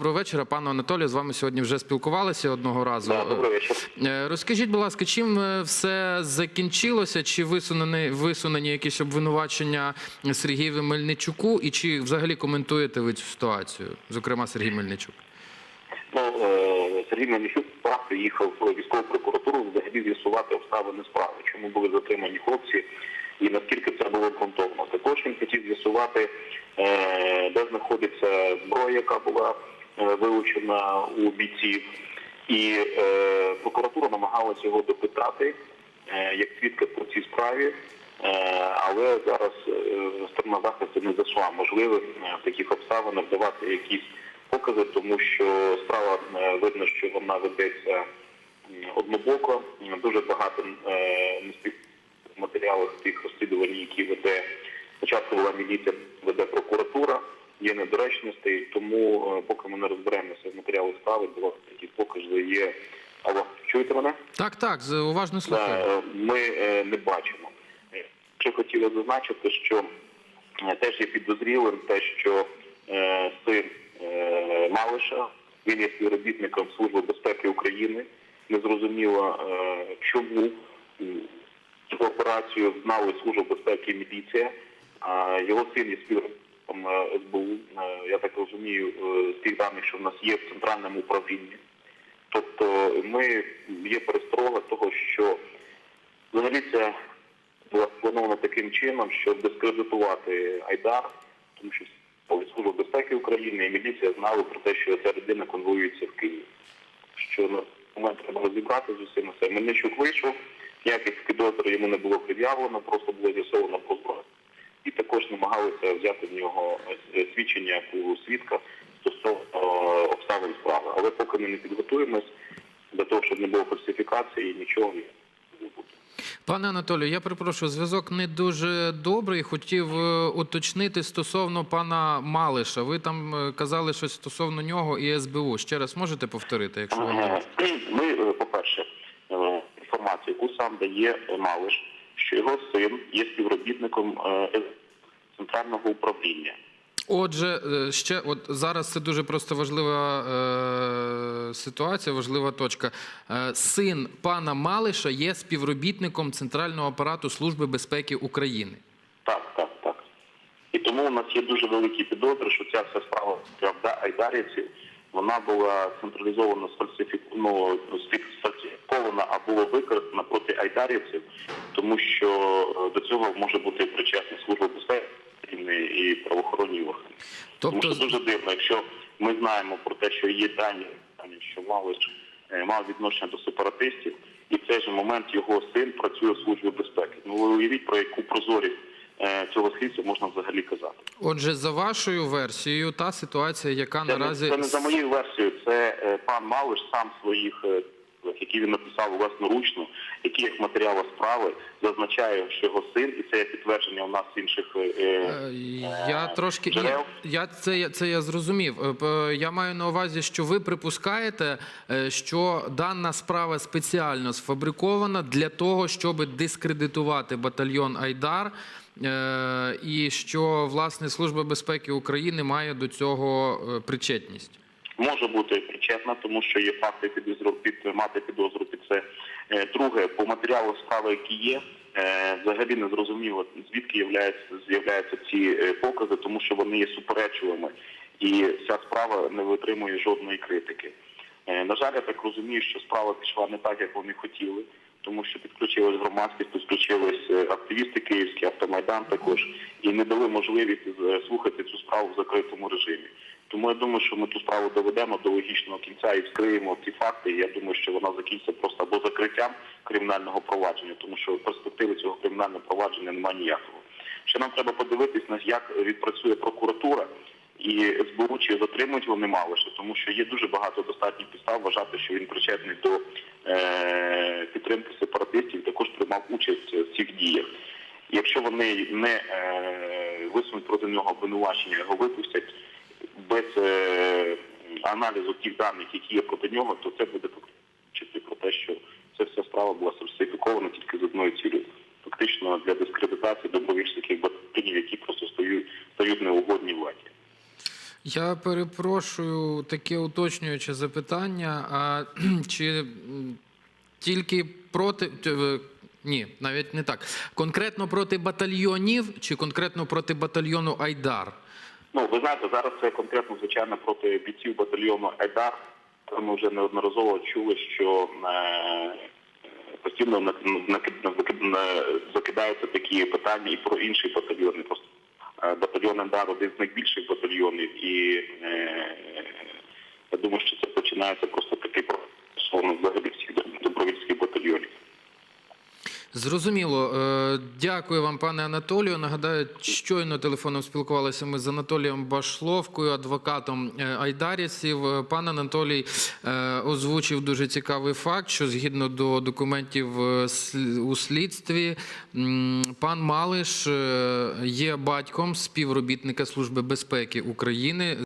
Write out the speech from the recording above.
доброго вечора. Пане Анатолію, з вами сьогодні вже спілкувалися одного разу. Да, добрий вечір. Е, Розкажіть, будь ласка, чим е, все закінчилося? Чи висунені, висунені якісь обвинувачення Сергієві Мельничуку? І чи взагалі коментуєте ви цю ситуацію? Зокрема, Сергій Мельничук? Ну, е, Сергій Мельничук справ приїхав в військову прокуратуру взагалі з'ясувати обставини справи, чому були затримані хлопці і наскільки це було ґрунтовно. Також він хотів з'ясувати, де знаходиться зброя, яка була вилучена у бійців. І е, прокуратура намагалася його допитати е, як свідка по цій справі, е, але зараз е, сторона захисту не зайшла можливих е, в таких обставинах давати якісь покази, тому що справа е, видно, що вона ведеться однобоко. Дуже багато е, не спів- в матеріалах тих розслідувань, які веде спочатку була міліція, веде прокуратура. Є недоречності, тому е, поки ми не розберемося в матеріалах справи, до такі покази є. Алло, чуєте мене? Так, так, уважно слухаю. Е, Ми е, не бачимо. Е, Що хотіли зазначити, що теж є підозрілим те, що син Малиша, він є співробітником Служби безпеки України. Незрозуміло, чому цю операцію знали Служба безпеки і міліція, а його син є співробітником СБУ. Е, Я так розумію, е, з тих даних, що в нас є в центральному управлінні. Тобто ми є пересторога того, що взагалі це було сплановано таким чином, щоб дискредитувати Айдар, тому що Служба безпеки України і міліція знали про те, що ця людина конвоюється в Києві. Що на момент треба розібрати з усім це. Мельничук вийшов, ніяких підозр йому не було пред'явлено, просто було з'ясовано про зброю. І також намагалися взяти в нього е, свідчення як у свідка стосовно е, обставин справи. Але поки ми не підготуємось для того, щоб не було фальсифікації, нічого не буде. Пане Анатолію, я перепрошую, зв'язок не дуже добрий. Хотів е, уточнити стосовно пана Малиша. Ви там казали щось стосовно нього і СБУ. Ще раз можете повторити, якщо ви Ми, е, по-перше, е, інформацію, яку сам дає Малиш, що його син є співробітником е, центрального управління. Отже, е, ще от зараз це дуже просто важлива е, ситуація, важлива точка. Е, син пана Малиша є співробітником центрального апарату Служби безпеки України. Так, так, так. І тому у нас є дуже великі підозри, що ця вся справа правда айдарівців, вона була централізовано сфальсифік- ну, була використана проти айдарівців, тому що е, до цього може бути причетна служба безпеки і правоохоронні органи. Тобто, Тому що дуже дивно, якщо ми знаємо про те, що є дані, що Малиш е, мав відношення до сепаратистів, і в цей же момент його син працює в службі безпеки. Ну ви уявіть про яку прозорість е, цього слідства можна взагалі казати. отже, за вашою версією, та ситуація, яка Це, наразі не, це не за моєю версією, це пан Малиш сам своїх. Е, які він написав власноручно, які як матеріали справи зазначає, що його син, і це є підтвердження у нас інших е, Е, Я трошки ні, джерел. я це це я зрозумів. Е, Я маю на увазі, що ви припускаєте, е, що дана справа спеціально сфабрикована для того, щоб дискредитувати батальйон Айдар, е, і що власне Служба безпеки України має до цього е, причетність. Може бути причетна, тому що є факти підозру під мати підозру під це. Е, Друге, по матеріалу справи, які є, е, взагалі не зрозуміло, звідки являються з'являються ці е, покази, тому що вони є суперечливими, і ця справа не витримує жодної критики. На жаль, я так розумію, що справа пішла не так, як вони хотіли, тому що підключилась громадськість, підключились е, активісти київські, автомайдан також, і не дали можливість е, слухати цю справу в закритому режимі. Тому я думаю, що ми ту справу доведемо до логічного кінця і вскриємо ці факти. І я думаю, що вона закінчиться просто або закриттям кримінального провадження, тому що перспективи цього кримінального провадження немає ніякого. Ще нам треба подивитись як відпрацює прокуратура і СБУ, чи затримують вони Малиша, тому що є дуже багато достатніх підстав вважати, що він причетний до е, підтримки сепаратистів, також приймав участь в цих діях. Якщо вони не е, висунуть проти нього обвинувачення, його випустять без е, аналізу тих даних, які є проти нього, то це буде фактично про те, що ця вся справа була сфальсифікована тільки з одною цілею. Фактично для дискредитації добровільчих батальйонів, які просто владі. Я перепрошую таке уточнююче запитання. А чи тільки проти. е, Ні, навіть не так. Конкретно проти батальйонів чи конкретно проти батальйону Айдар? Ну, ви знаєте, зараз це конкретно, звичайно, проти бійців батальйону Айдар. Ми вже неодноразово чули, що е, постійно закидаються такі питання і про інші батальйони. Просто е, батальйон Айдар один з найбільших батальйонів, і е, я думаю, що це починається просто такий словно взагалі Зрозуміло. Е, Дякую вам, пане Анатолію. Нагадаю, щойно телефоном спілкувалися ми з Анатолієм Башловкою, адвокатом е, айдарівців. Е, Пан Анатолій озвучив дуже цікавий факт, що згідно до документів у слідстві, пан Малиш є батьком співробітника Служби безпеки України.